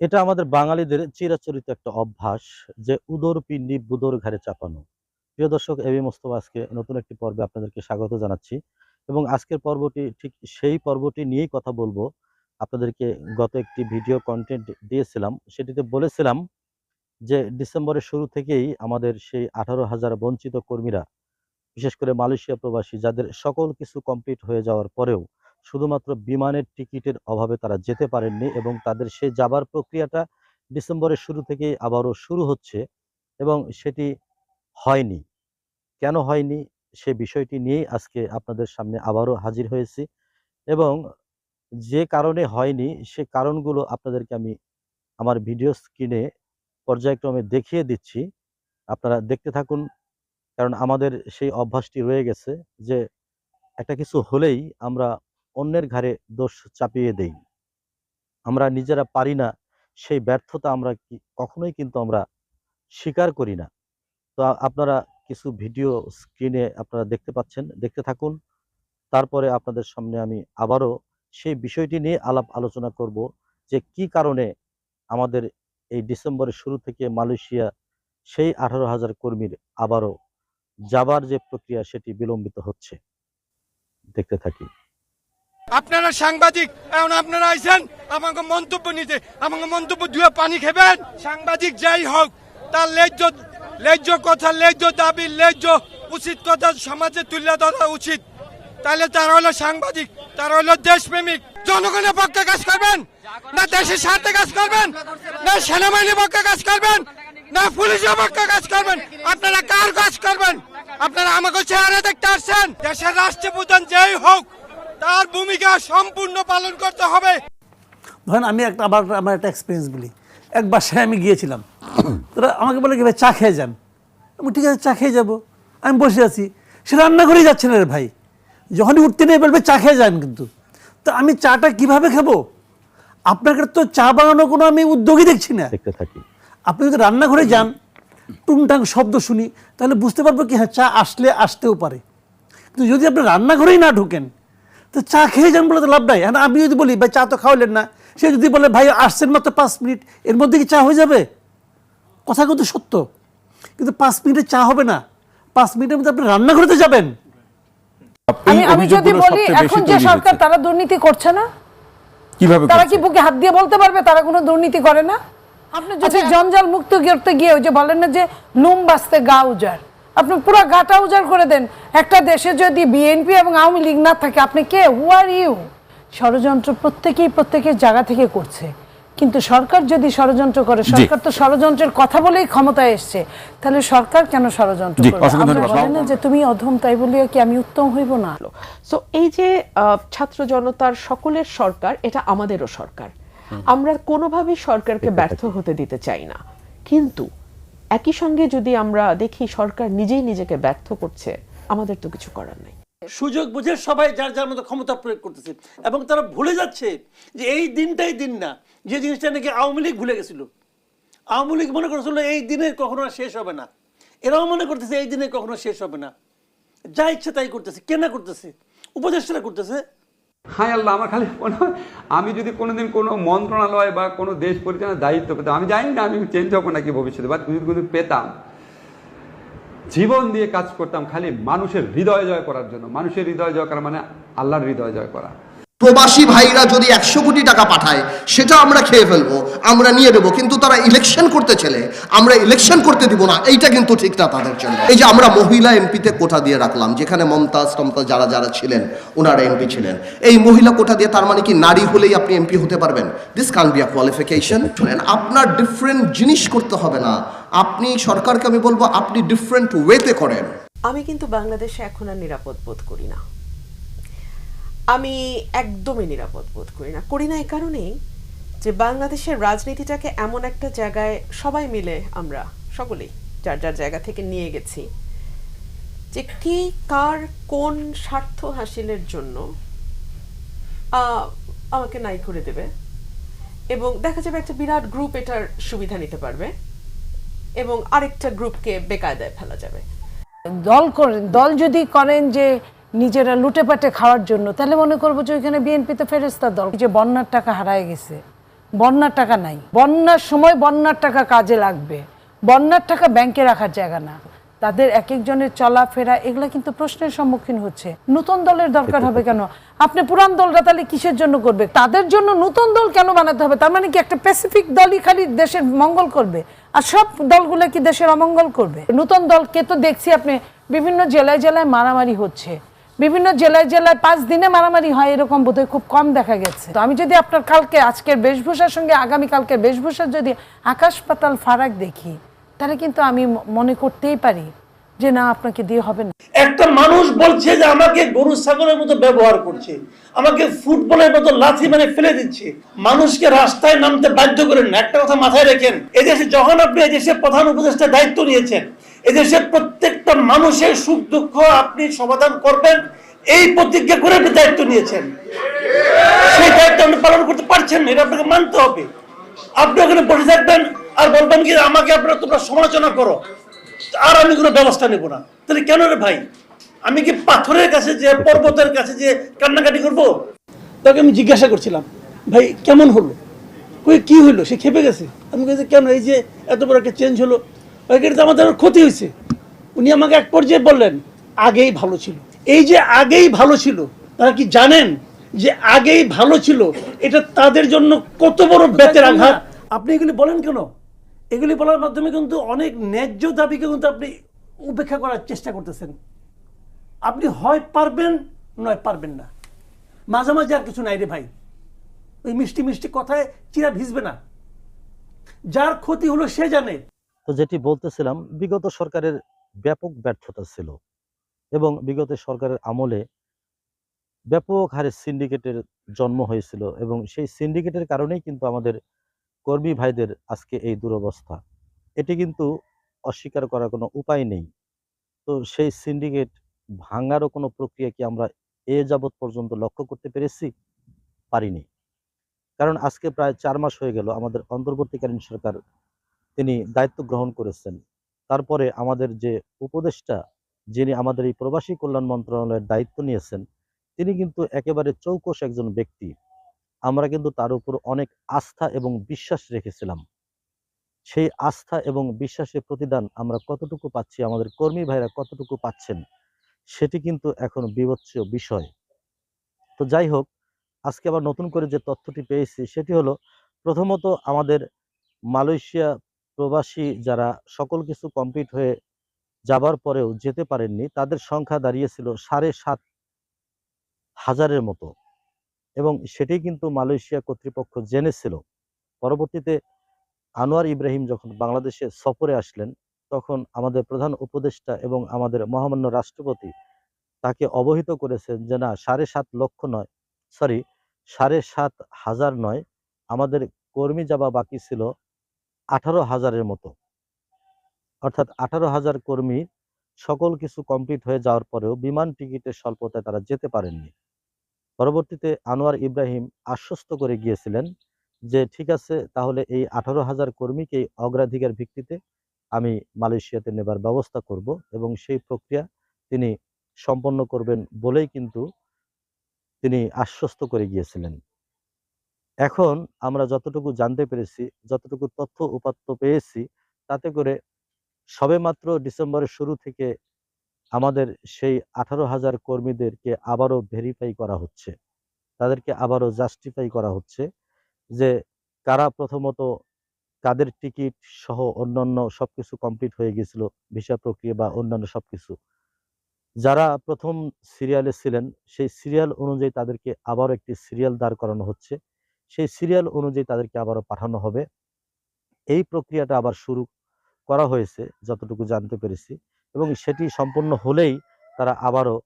এটা আমাদের বাঙালিদের চিরাচরিত একটা অভ্যাস যে উদর পিণ্ডি বুদর ঘাড়ে চাপানো। প্রিয় দর্শক এবি মোস্তফা আজকে নতুন একটি পর্বে আপনাদেরকে স্বাগত জানাচ্ছি এবং আজকের পর্বটি ঠিক সেই পর্বটি নিয়েই কথা বলব। আপনাদেরকে গত একটি ভিডিও কন্টেন্ট দিয়েছিলাম, সেটিতে বলেছিলাম যে ডিসেম্বরের শুরু থেকেই আমাদের সেই আঠারো হাজার বঞ্চিত কর্মীরা, বিশেষ করে মালয়েশিয়া প্রবাসী, যাদের সকল কিছু কমপ্লিট হয়ে যাওয়ার পরেও শুধুমাত্র বিমানের টিকিটের অভাবে তারা যেতে পারেননি এবং তাদের সে যাবার প্রক্রিয়াটা ডিসেম্বরের শুরু থেকেই আবারও শুরু হচ্ছে এবং সেটি হয়নি। কেন হয়নি সে বিষয়টি নিয়েই আজকে আপনাদের সামনে আবারও হাজির হয়েছি এবং যে কারণে হয়নি সে কারণগুলো আপনাদেরকে আমি আমার ভিডিও স্ক্রিনে পর্যায়ক্রমে দেখিয়ে দিচ্ছি। আপনারা দেখতে থাকুন, কারণ আমাদের সেই অভ্যাসটি রয়ে গেছে যে একটা কিছু হলেই আমরা অন্যের ঘাড়ে দোষ চাপিয়ে দেই। আমরা নিজেরা পারি না, সেই ব্যর্থতা আমরা কখনোই কিন্তু আমরা স্বীকার করি না। তো আপনারা কিছু ভিডিও স্ক্রিনে আপনারা দেখতে পাচ্ছেন, দেখতে থাকুন। তারপরে আপনাদের সামনে আমি আবারও সেই বিষয়টি নিয়ে আলাপ আলোচনা করব যে কি কারণে আমাদের এই ডিসেম্বরের শুরু থেকে মালয়েশিয়া সেই আঠারো হাজার কর্মীর আবারও যাবার যে প্রক্রিয়া সেটি বিলম্বিত হচ্ছে। দেখতে থাকি। আপনারা সাংবাদিক, এখন আপনারা আইছেন, আমাকে মন্তব্য নিতে, আমাকে মন্তব্য ধুয়ে পানি খেবেন। সাংবাদিক যাই হোক, তার লেজ্জ লেজ্জ কথা, লেজ্জ দাবি, লেজ্জ উচিত কথা সমাজে তুলে ধরা উচিত। তাহলে তারা হলো সাংবাদিক, তারা হলো দেশপ্রেমিক। জনগণের পক্ষে কাজ করবেন, না দেশের স্বার্থে কাজ করবেন, না সেনাবাহিনীর পক্ষে কাজ করবেন, না পুলিশের পক্ষে কাজ করবেন। আপনারা কার কাজ করবেন? আপনারা আমাকে চেহারা দেখতে আসছেন। দেশের রাষ্ট্রপ্রধান যেই হোক তার ভূমিকা সম্পূর্ণ পালন করতে হবে। ধরেন আমি একটা আবার আমার একটা এক্সপিরিয়েন্স বলি। এক বাসায় আমি গিয়েছিলাম। তারা আমাকে বলে কি ভাই চা খেয়ে যান। আমি ঠিক আছে চা খেয়ে যাব। আমি বসে আছি। সে রান্না করেই যাচ্ছে না রে ভাই। যখনই উঠতে নেই বলবে চা খেয়ে যান কিন্তু। তো আমি চাটা কীভাবে খাব? আপনাকে তো চা বানানোর কোনো আমি উদ্যোগই দেখছি না। দেখতে থাকি। আপনি যদি রান্নাঘরে যান টুংটাং শব্দ শুনি তাহলে বুঝতে পারব কি হ্যাঁ চা আসলে আসতেও পারে। কিন্তু যদি আপনি রান্নাঘরেই না ঢুকেন তো চা খেয়ে যান বলে তো লাভ নাই। আমি যদি বলি ভাই চা তো খাওয়ালেন না। সে যদি বলে ভাই আসছেন মাত্র পাঁচ মিনিট এর মধ্যে কি চা হয়ে যাবে? কথা কিন্তু সত্য। কিন্তু পাঁচ মিনিটে চা হবে না। পাঁচ মিনিটের মধ্যে আপনি রান্নাঘরেতে যাবেন। আমি আমি যদি বলি এখন যে সরকার তারা দুর্নীতি করছে না কীভাবে তারা কি বুকে হাত দিয়ে বলতে পারবে তারা কোনো দুর্নীতি করে না? আপনি যদি জঞ্জাল মুক্ত করতে গিয়ে ওই যে বলেন না যে নুম বাঁচতে গা উজাড়। আপনি পুরো গাটা উজাড় করে দেন। একটা দেশে যদি বিএনপি এবং আওয়ামী লীগ না থাকে আপনি কে? হু আর ইউ ষড়যন্ত্র প্রত্যেকেই প্রত্যেকের জায়গা থেকে করছে। কিন্তু সরকার যদি ষড়যন্ত্র করে সরকার তো ষড়যন্ত্রের কথা বলেই ক্ষমতায় এসছে। তাহলে সরকার কেন ষড়যন্ত্র। বলে না যে তুমি অধম তাই বলিয়া কি আমি উত্তম হইব না? সো এই যে আহ, ছাত্র জনতার সকলের সরকার এটা আমাদেরও সরকার। আমরা কোনোভাবেই সরকারকে ব্যর্থ হতে দিতে চাই না। কিন্তু একই সঙ্গে যদি আমরা দেখি সরকার নিজেই নিজেকে ব্যর্থ করছে, আমাদের তো কিছু করার নাই। সুযোগ বুঝে সবাই যার যার মতো ক্ষমতা প্রয়োগ করতেছে এবং তারা ভুলে যাচ্ছে যে এই দিনটাই দিন না, যে জিনিসটা নাকি আওয়ামী লীগ ভুলে গেছিল। আওয়ামী লীগ মনে করেছিল এই দিনে কখনো শেষ হবে না। এরাও মনে করতেছে এই দিনে কখনো শেষ হবে না। যা ইচ্ছে তাই করতেছে, কেনা করতেছে, উপদেষ্টারা করতেছে। হায় আল্লাহ, আমার খালি মনে হয় আমি যদি কোনোদিন কোনো মন্ত্রণালয় বা কোনো দেশ পরিচালনার দায়িত্ব পেতাম, আমি জানি না আমি চেঞ্জ হব নাকি ভবিষ্যতে বা যদি কোনো পেতাম, জীবন দিয়ে কাজ করতাম খালি মানুষের হৃদয় জয় করার জন্য, মানুষের হৃদয় জয় করা মানে আল্লাহর হৃদয় জয় করা। প্রবাসী ভাইরা যদি একশো কোটি টাকা পাঠায়, সেটা আমরা খেয়ে ফেলব, আমরা নিয়ে দেবো। কিন্তু তারা ইলেকশন করতে চলে আমরা ইলেকশন করতে দিব না। এইটা কিন্তু ঠিক না তাদের জন্য। এই যে আমরা মহিলা এমপিতে কোটা দিয়ে রাখলাম, যেখানে মমতাজ টমতাজ যারা যারা ছিলেন, ওনারা এমপি ছিলেন। এই মহিলা কোটা দিয়ে তার মানে কি নারী হলেই আপনি এমপি হতে পারবেন? দিস কান বি আ কোয়ালিফিকেশন শুনেন, আপনার ডিফারেন্ট জিনিস করতে হবে না। আপনি সরকারকে আমি বলব, আপনি ডিফারেন্ট ওয়েতে করেন। আমি কিন্তু বাংলাদেশে এখন আর নিরাপদ বোধ করি না। আমি একদমই নিরাপদ বোধ করি না। করি না এই কারণেই যে বাংলাদেশের রাজনীতিটাকে এমন একটা জায়গায় সবাই মিলে আমরা সকলেই যার যার জায়গা থেকে নিয়ে গেছি যে কি কার কোন স্বার্থ হাসিলের জন্য আমাকে নাই করে দেবে এবং দেখা যাবে একটা বিরাট গ্রুপ এটার সুবিধা নিতে পারবে এবং আরেকটা গ্রুপকে বেকায়দায় ফেলা যাবে। দল করেন দল যদি করেন যে নিজেরা লুটে পাটে খাওয়ার জন্য। তাহলে মনে করব যে ওইখানে বিএনপি তো ফেরেস্তার দল যে বন্যার টাকা হারায় গেছে। বন্যার টাকা নাই। বন্যার সময় বন্যার টাকা কাজে লাগবে। বন্যার টাকা ব্যাংকে রাখার জায়গা না। তাদের এক একজনের চলাফেরা, এগুলো কিন্তু প্রশ্নের সম্মুখীন হচ্ছে। নতুন দলের দরকার হবে কেন? আপনি পুরান দলটা তাহলে কিসের জন্য করবে? তাদের জন্য নতুন দল কেন বানাতে হবে? তার মানে কি একটা স্পেসিফিক দলই খালি দেশের মঙ্গল করবে? আর সব দলগুলো কি দেশের অমঙ্গল করবে? নতুন দলকে তো দেখছি আপনি বিভিন্ন জেলায় জেলায় মারামারি হচ্ছে। বিভিন্ন জেলায় জেলায় পাঁচ দিনে মারামারি হয়, এরকম বোধহয় খুব কম দেখা গেছে। তো আমি যদি আপনার কালকে, আজকের বেশভূষার সঙ্গে আগামী কালকের বেশভূষার যদি আকাশ পাতাল ফারাক দেখি, তাহলে কিন্তু আমি মনে করতেই পারি যে না, আপনাকে দিয়ে হবে না। একটা মানুষ বলছে যে আমাকে গরু, ছাগলের মতো ব্যবহার করছে, আমাকে ফুটবলের মতো লাথি মানে ফেলে দিচ্ছে। মানুষকে রাস্তায় নামতে বাধ্য করেন একটা কথা মাথায় রেখেন, এদেশে যখন আপনি এদেশের প্রধান উপদেষ্টা দায়িত্ব নিয়েছেন এদেশের প্রত্যেকটা মানুষের সুখ দুঃখ আপনি সমাধান করবেন, এই প্রতিজ্ঞা করে আপনি দায়িত্ব নিয়েছেন। সেই দায়িত্ব আপনি পালন করতে পারছেন এটা আপনাকে মানতে হবে। আপনি ওখানে বসে থাকবেন আর বলবেন কি, আমাকে আপনারা তোমরা সমালোচনা করো, আর আমি কোনো ব্যবস্থা নেব না। তাহলে কেন রে ভাই? আমি কি পাথরের কাছে যে, পর্বতের কাছে যে কান্নাকাটি করব? তাকে আমি জিজ্ঞাসা করছিলাম, ভাই, কেমন হলো? কই, কি হইল? সে খেপে গেছে? আমি কেন? এই যে এত বড় একটা চেঞ্জ হলো তো আমাদের ক্ষতি হয়েছে। উনি আমাকে এক পর্যায়ে বললেন আগেই ভালো ছিল। এই যে আগেই ভালো ছিল তারা কি জানেন যে আগেই ভালো ছিল? এটা তাদের জন্য কত বড় বেতের আঘাত। আপনি এগুলি বলেন কেন? এগুলি বলার মাধ্যমে কিন্তু অনেক ন্যায্য দাবিকে কিন্তু আপনি উপেক্ষা করার চেষ্টা করতেছেন। আপনি হয় পারবেন নয় পারবেন না। মাঝামাঝি আর কিছু নাই রে ভাই। ওই মিষ্টি মিষ্টি কথায় চিরা ভিজবে না। যার ক্ষতি হলো সে জানে। তো যেটি বলতেছিলাম, বিগত সরকারের ব্যাপক ব্যর্থতা ছিল এবং বিগত সরকারের আমলে ব্যাপক হারে সিন্ডিকেটের জন্ম হয়েছিল এবং সেই সিন্ডিকেটের কারণেই কিন্তু আমাদের কর্মী ভাইদের আজকে এই দুরবস্থা। এটি কিন্তু অস্বীকার করার কোনো উপায় নেই। তো সেই সিন্ডিকেট ভাঙারও কোনো প্রক্রিয়া কি আমরা এ যাবৎ পর্যন্ত লক্ষ্য করতে পেরেছি? পারিনি। কারণ আজকে প্রায় চার মাস হয়ে গেল আমাদের অন্তর্বর্তীকালীন সরকার তিনি দায়িত্ব গ্রহণ করেছেন। তারপরে আমাদের যে উপদেষ্টা, যিনি আমাদের এই প্রবাসী কল্যাণ মন্ত্রণালয়ের দায়িত্ব নিয়েছেন, তিনি কিন্তু একেবারে চৌকস একজন ব্যক্তি। আমরা কিন্তু তার উপর অনেক আস্থা এবং বিশ্বাস রেখেছিলাম। সেই আস্থা এবং বিশ্বাসের প্রতিদান আমরা কতটুকু পাচ্ছি, আমাদের কর্মী ভাইরা কতটুকু পাচ্ছেন, সেটি কিন্তু এখন বিবেচ্য বিষয়। তো যাই হোক, আজকে আবার নতুন করে যে তথ্যটি পেয়েছি, সেটি হলো, প্রথমত আমাদের মালয়েশিয়া প্রবাসী যারা সকল কিছু কমপ্লিট হয়ে যাবার পরেও যেতে পারেননি, তাদের সংখ্যা দাঁড়িয়েছিল সাড়ে সাত হাজারের মতো। এবং সেটি কিন্তু মালয়েশিয়া কর্তৃপক্ষ জেনেছিল। পরবর্তীতে আনোয়ার ইব্রাহিম যখন বাংলাদেশে সফরে আসলেন, তখন আমাদের প্রধান উপদেষ্টা এবং আমাদের মহামান্য রাষ্ট্রপতি তাকে অবহিত করেছেন যে, না, সাড়ে সাত লক্ষ নয় সরি সাড়ে সাত হাজার নয়, আমাদের কর্মী যাওয়া বাকি ছিল আঠারো হাজারের মতো। অর্থাৎ আঠারো হাজার কর্মী সকল কিছু কমপ্লিট হয়ে যাওয়ার পরেও বিমান টিকিটের স্বল্পতায় তারা যেতে পারেননি। পরবর্তীতে আনোয়ার ইব্রাহিম আশ্বস্ত করে গিয়েছিলেন যে, ঠিক আছে, তাহলে এই আঠারো হাজার কর্মীকে অগ্রাধিকার ভিত্তিতে আমি মালয়েশিয়াতে নেবার ব্যবস্থা করব এবং সেই প্রক্রিয়া তিনি সম্পন্ন করবেন বলেই কিন্তু তিনি আশ্বস্ত করে গিয়েছিলেন। এখন আমরা যতটুকু জানতে পেরেছি, যতটুকু তথ্য উপাত্ত পেয়েছি, তাতে করে সবেমাত্র ডিসেম্বরের শুরু থেকে আমাদের সেই আঠারো হাজার কর্মীদেরকে আবারও ভেরিফাই করা হচ্ছে। তাদেরকে আবারও জাস্টিফাই করা হচ্ছে যে কারা প্রথমত কাদের টিকিট সহ অন্যান্য সব কিছু কমপ্লিট হয়ে গিয়েছিল ভিসা প্রক্রিয়া বা অন্যান্য সব কিছু যারা প্রথম সিরিয়ালে ছিলেন, সেই সিরিয়াল অনুযায়ী তাদেরকে আবারও একটি সিরিয়াল দাঁড় করানো হচ্ছে। সেই সিরিয়াল অনুযায়ী তাদেরকে আবারও পাঠানো হবে। এই প্রক্রিয়াটা আবার শুরু করা হয়েছে, যতটুকু জানতে পেরেছি এবং সেটি সম্পন্ন হলেই তারা আবারও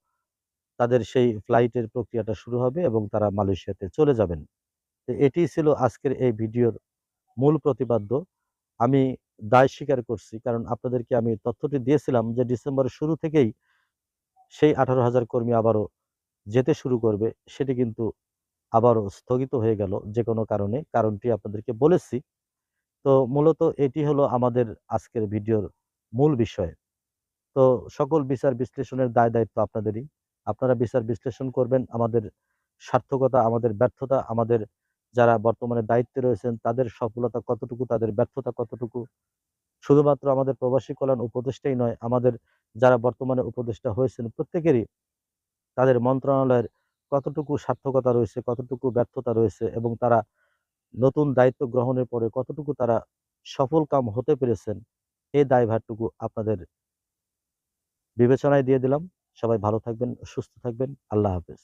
তাদের সেই ফ্লাইটের প্রক্রিয়াটা শুরু হবে এবং তারা মালয়েশিয়াতে চলে যাবেন। তো এটি ছিল আজকের এই ভিডিওর মূল প্রতিপাদ্য। আমি দায় স্বীকার করছি কারণ আপনাদেরকে আমি তথ্যটি দিয়েছিলাম যে ডিসেম্বরের শুরু থেকেই সেই আঠারো হাজার কর্মী আবারও যেতে শুরু করবে, সেটি কিন্তু আবারও স্থগিত হয়ে গেল যে কোনো কারণে। কারণটি আপনাদেরকে বলেছি। তো মূলত এটি হলো আমাদের আজকের ভিডিওর মূল বিষয়। তো সকল বিচার বিশ্লেষণের দায় দায়িত্ব আপনাদেরই। আপনারা বিচার বিশ্লেষণ করবেন, আমাদের সার্থকতা, আমাদের ব্যর্থতা, আমাদের যারা বর্তমানে দায়িত্বে রয়েছেন, তাদের সফলতা কতটুকু, তাদের ব্যর্থতা কতটুকু? শুধুমাত্র আমাদের প্রবাসী কল্যাণ উপদেষ্টাই নয়, আমাদের যারা বর্তমানে উপদেষ্টা হয়েছেন প্রত্যেকেরই তাদের মন্ত্রণালয়ের কতটুকু সার্থকতা রয়েছে, কতটুকু ব্যর্থতা রয়েছে এবং তারা নতুন দায়িত্ব গ্রহণের পরে কতটুকু তারা সফল কাম হতে পেরেছেন এই দায়ভারটুকু আপনাদের বিবেচনায় দিয়ে দিলাম। সবাই ভালো থাকবেন, সুস্থ থাকবেন। আল্লাহ হাফেজ।